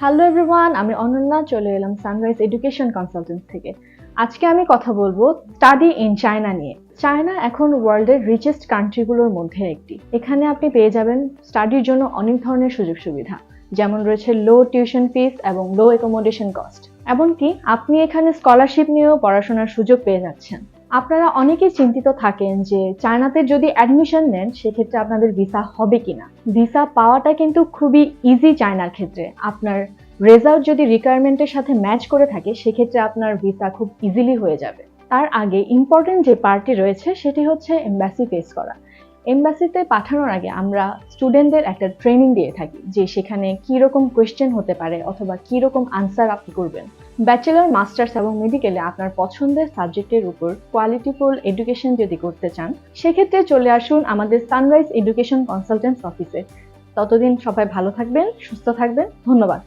Hello everyone আমি অনন্যা, চলে এলাম সানরাইজ এডুকেশন কনসালটেন্ট থেকে। আজকে আমি কথা বলব স্টাডি ইন চায়না নিয়ে। চায়না এখন ওয়ার্ল্ডের রিচেস্ট কান্ট্রিগুলোর মধ্যে একটি। এখানে আপনি পেয়ে যাবেন স্টাডির জন্য অনেক ধরনের সুযোগ সুবিধা। যেমন রয়েছে লো টিউশন ফিস এবং লো অ্যাকোমোডেশন কস্ট এমনকি আপনি এখানে স্কলারশিপ নিয়েও পড়াশোনার সুযোগ পেয়ে যাচ্ছেন। আপনারা অনেকেই চিন্তিত থাকেন যে চায়নাতে যদি অ্যাডমিশন নেন, সেক্ষেত্রে আপনাদের ভিসা হবে কিনা? ভিসা পাওয়াটা কিন্তু খুবই ইজি চায়নার ক্ষেত্রে। আপনার রেজাল্ট যদি রিকোয়ারমেন্টের সাথে ম্যাচ করে থাকে, সেক্ষেত্রে আপনার ভিসা খুব ইজিলি হয়ে যাবে। তার আগে ইম্পর্টেন্ট যে পার্টি রয়েছে, সেটি হচ্ছে এম্বাসি ফেস করা। এমবাসিতে পাঠানোর আগে আমরা স্টুডেন্টদের একটা ট্রেনিং দিয়ে থাকি যে সেখানে কী রকম কোয়েশ্চেন হতে পারে অথবা কী রকম আনসার আপনি করবেন। ব্যাচেলর মাস্টার্স এবং মেডিকেলে আপনার পছন্দের সাবজেক্টের উপর কোয়ালিটিফুল এডুকেশন যদি করতে চান, সেক্ষেত্রে চলে আসুন আমাদের সানরাইজ এডুকেশন কনসালটেন্টস অফিসে ততদিন সবাই ভালো থাকবেন, সুস্থ থাকবেন, ধন্যবাদ।